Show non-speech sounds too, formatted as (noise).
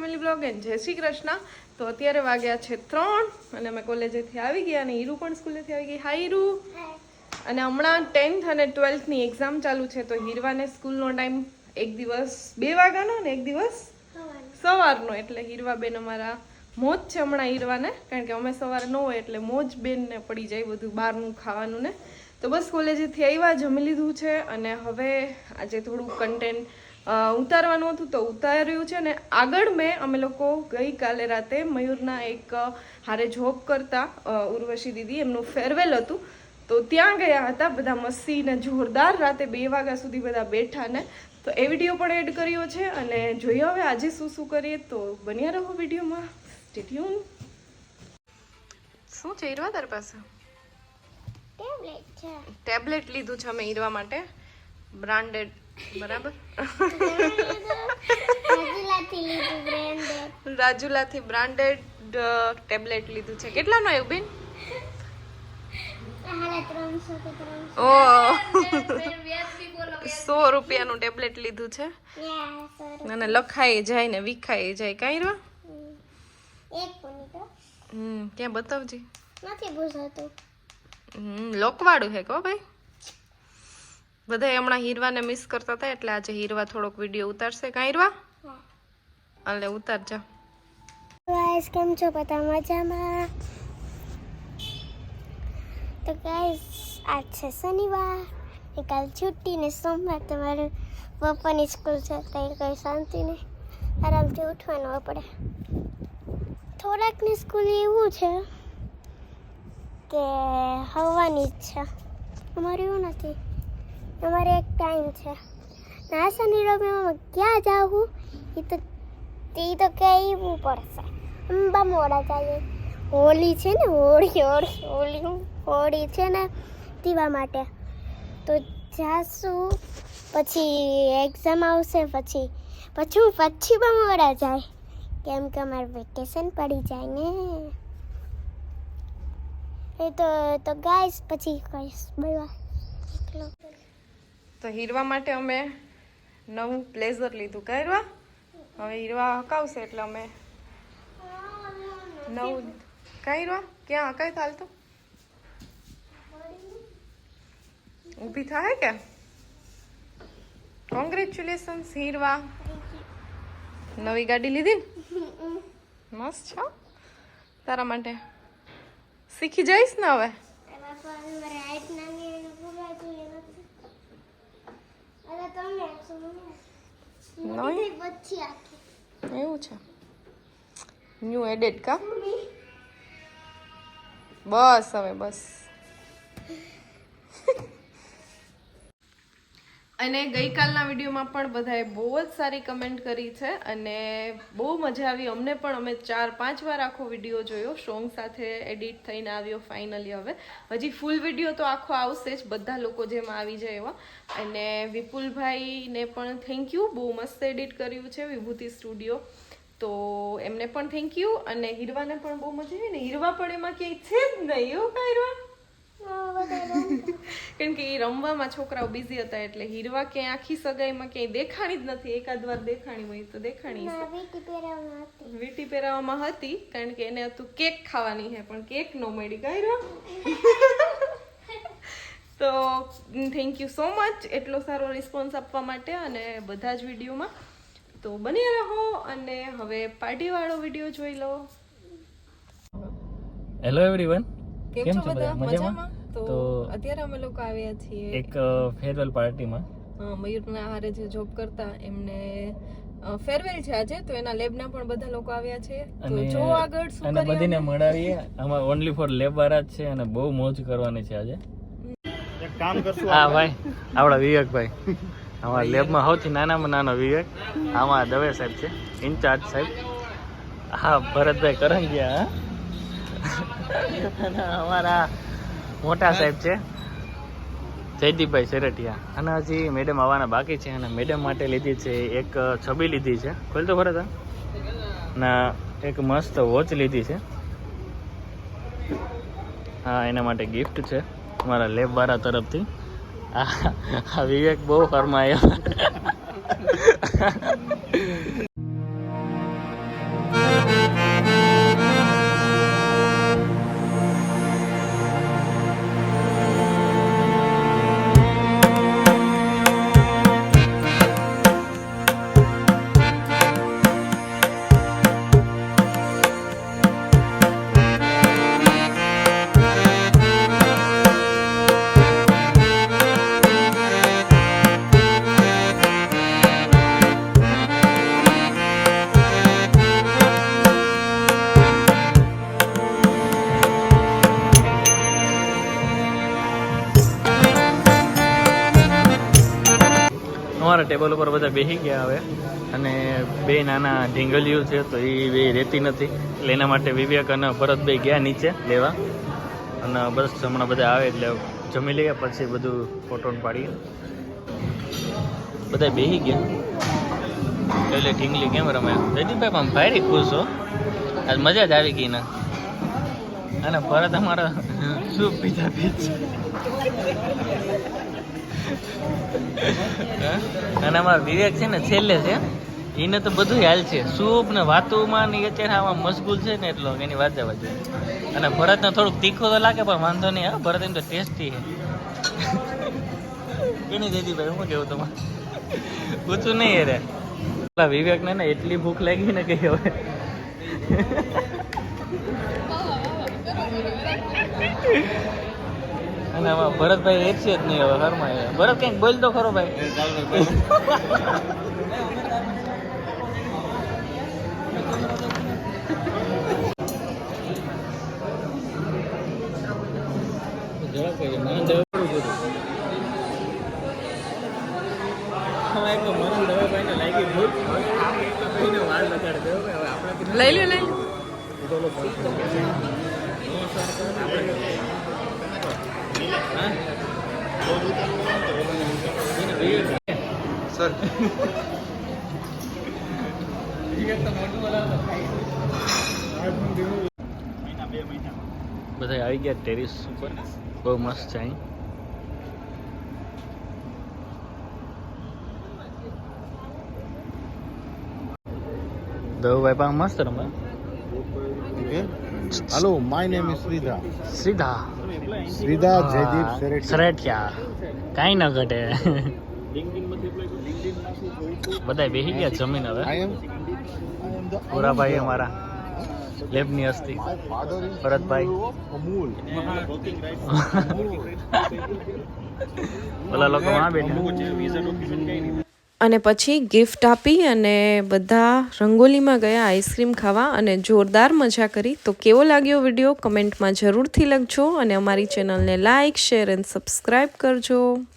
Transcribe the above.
Family blog and જય શ્રી કૃષ્ણ. તો અત્યારે વાગ્યા છે ત્રણ અને અમે કોલેજેથી આવી ગયા અને હીરુ પણ સ્કૂલેથી આવી ગઈ. હાય હીરુ. અને હમણાં ટેન્થ અને ટ્વેલ્થની એક્ઝામ ચાલુ છે તો હીરવાને સ્કૂલનો ટાઈમ એક દિવસ બે વાગ્યાનો ને એક દિવસ સવારનો. એટલે હીરવાબેન અમારા મોજ છે હમણાં હીરવાને કારણ કે અમે સવારે ન હોય એટલે મોજ બેનને પડી જાય બધું બહારનું ખાવાનું ને. તો બસ કોલેજેથી આવ્યા જમી લીધું છે અને હવે આજે થોડું કન્ટેન્ટ ઉતારવાનું હતું તો ઉતાર્યું છે ને આગળ મેં અમે લોકો ગઈકાલે રાતે મયુરના એક હારે જોબ કરતા ઉર્વશી દીદી એમનું ફેરવેલ હતું. તો ત્યાં ગયા હતા બધા મસ્તીને જોરદાર રાતે બે વાગ્યા સુધી બધા બેઠા ને. તો એ વીડિયો પણ એડ કર્યો છે અને જોઈએ હવે આજે શું શું કરીએ તો બન્યા રહો વિડીયોમાં. સ્ટેટ્યુન શું છે ઈરવા તાર પાસે? ટેબ્લેટ ટેબ્લેટ લીધું છે અમે ઈરવા માટે. બ્રાન્ડેડ બરાબર? રાજુલાથી લીધું બ્રેન્ડેડ ટેબ્લેટ લીધું છે. કેટલાનું આવ્યું બેન? સો રૂપિયાનું ટેબ્લેટ લીધું છે? અને લખાઈ જાય ને વિખાઈ જાય. કાંઈ રહ્યો? એક હમ ક્યાં બતાવજી? નથી પૂછાતું હમ લોકવાળું હે કો ભાઈ? બધા હમણાં હીરવાને મિસ કરતા હતા એટલે આજે હીરવા થોડોક વીડિયો ઉતારશે. કાં હીરવા? એટલે ઉતારજા. ગાઈસ કેમ છો? બધા મજામાં? તો ગાઈસ આજ છે શનિવાર. ને કાલ છુટ્ટી ને સોમવાર. તમારે પપ્પાની સ્કૂલ છે ત્યાં કંઈ શાંતિ નહીં આરામથી ઉઠવાનું આપણે થોડાકની સ્કૂલ એવું છે કે હવાની જ છે અમારે એવું નથી. અમારે એક ટાઈમ છે. ના, શનિ રવિમાં ક્યાં જાવું એ તો તે તો કહેવું પડશે. અંબા મોડા જઈએ હોળી છે ને, હોળી હોળી હોળી હોળી છે ને, દીવા માટે. તો જાશું, પછી એક્ઝામ આવશે, પછી પછી હું પછી પણ મોડા જાય. કેમ કે અમારે વેકેશન પડી જાય ને. એ તો તો ગાઈસ પછી કહીશ બધા તો હીરવા માટે અમે નવું બ્લેઝર લીધું. કાંઈ હીરવા? હવે હીરવા હકાવશે એટલે અમે નવું હીરવા? ક્યાં હકાય ચાલતું ઊભી થાય કે? કોંગ્રેચ્યુલેશન હીરવા. નવી ગાડી લીધી ને? મસ્ત છો. તારા માટે શીખી જઈશ ને હવે એમાં પણ મારે હાઈટ નાની એને પૂરવા જોઈએ નથી અરે તમે આપશો મને મોટી નહીં થઈ પછી આખી એવું છે. ન્યૂ એડેડ કા? બસ હવે બસ. અને ગઈકાલના વિડીયોમાં પણ બધાએ બહુ જ સારી કમેન્ટ કરી છે અને બહુ મજા આવી. અમને પણ અમે ચાર, પાંચ વાર આખો વીડિયો જોયો. સોંગ સાથે એડિટ થઈને આવ્યો ફાઇનલી હવે. હજી ફૂલ વીડિયો તો આખો આવશે જ બધા લોકો જેમાં આવી જાય એવા. અને વિપુલભાઈને પણ થેન્ક યુ બહુ મસ્ત એડિટ કર્યું છે વિભૂતિ સ્ટુડિયો. તો એમને પણ થેન્ક યુ અને હીરવાને પણ બહુ મજા આવી ને હીરવા પણ એમાં ક્યાંય છે જ નહીં. એવું કાંઈ (laughs) કેમ કે એ રમવામાં છોકરાઓ બિઝી હતા એટલે હીરવા ક્યાંય આખી સગાઈમાં ક્યાંય દેખાણી જ નથી. એકાદ વાર દેખાણી હોય તો દેખાણી વીટી પહેરાવવામાં હતી. વીટી પહેરાવામાં હતી કારણ કે એને હતું કેક ખાવાની છે પણ કેક નો મળી. ગયો (laughs) તો થેન્ક યુ સો મચ એટલો સારો રિસ્પોન્સ આપવા માટે અને બધા જ વિડીયોમાં. તો બની રહો અને હવે પાર્ટીવાળો વીડિયો જોઈ લો. હેલો એવરીવન કેમ છો બધા? મજામાં? તો અત્યારે અમે લોકો આવ્યા છીએ એક ફેરવેલ પાર્ટીમાં મયુરના હારે જે જોબ કરતા એમને ફેરવેલ છે આજે તો એના લેબના પણ બધા લોકો આવ્યા છે. તો અને જો આગળ શું અને બધીને મળાવીએ. અમાર ઓનલી ફોર લેબાર જ છે અને બહુ મોજ કરવાની છે આજે. હા ભાઈ આપણા વિવેકભાઈ. અમારા લેબમાં સૌથી નાનામાં નાનો વિવેક. આમાં દવે સાહેબ છે ઇન્ચાર્જ સાહેબ. હા ભરતભાઈ કરંગિયા હા. અમારા મોટા સાહેબ છે. જયદીપભાઈ સેરટિયા અને હજી મેડમ આવવાના બાકી છે અને મેડમ માટે લીધી છે એક છબી લીધી છે. ખોલ તો? ખરા ના એક મસ્ત વોચ લીધી છે. હા, એના માટે ગિફ્ટ છે. અમારા લેબ વાળા તરફથી આ વિવેક બહુ ફરમાયો. અમારા ટેબલ ઉપર બધા બેસી ગયા હવે. અને બે નાના ઢીંગલીઓ છે, તો એ બે રહેતી નથી. એટલે એના માટે વિવેક અને ભરતભાઈ ગયા નીચે લેવા. અને બસ હમણાં બધા આવે એટલે જમી લઈએ, પછી બધું ફોટો પાડીએ. બધા બેસી ગયા. એટલે ઢીંગલી કેમ રમે? જયદીપભાઈ પણ ભાઈ ખુશ હો. આજ મજા જ આવી ગઈ ને. અને ભરત અમારા શું પીધા પીચ અને અમારા વિવેક છે ને છેલ્લે છે. એને તો બધું હાલ છે. સૂપ ને વાતુમાં ને અત્યારે આમાં મશગુલ છે ને એટલો એની વાત જવા દે. અને ભરતને થોડુંક તીખું તો લાગે, પણ વાંધો નહીં, હા, ભરત એમ તો ટેસ્ટી છે. એની દીદી ભાઈ શું કેવું તમારે? પૂછું નહીં રે પેલા વિવેક ને એટલી ભૂખ લાગી ને કે હવે. અને આમાં ભરતભાઈ એક છે જ નહીં હવે ઘરમાં એ. ભરત કંઈક બોલ તો ખરો ભાઈ. લઈ લે લઈ લ્યો. સર બધા આવી ગયા ટેરિસ ઉપર. બહુ મસ્ત છે અહીં. દેવુભાઈ પાસે મસ્ત રમે. હાલો માય નેમ ઇઝ શ્રીધા સીધા Sridhar જયદીપ Seretia. સરેઠિયા કાંઈ ન ઘટે. બધા બેસી ગયા જમીન હવે. પુરાભાઈ અમારા લેબની હસ્તી. my ભરતભાઈ. ઓલા લોકો માં બેઠા. અને પછી ગિફ્ટ આપી અને બધા રંગોલીમાં ગયા આઈસ્ક્રીમ ખાવા અને જોરદાર મજા કરી. તો કેવો લાગ્યો વીડિયો? કમેન્ટમાં જરૂરથી લખજો અને અમારી ચેનલને લાઇક શેર એન્ડ સબસ્ક્રાઈબ કરજો.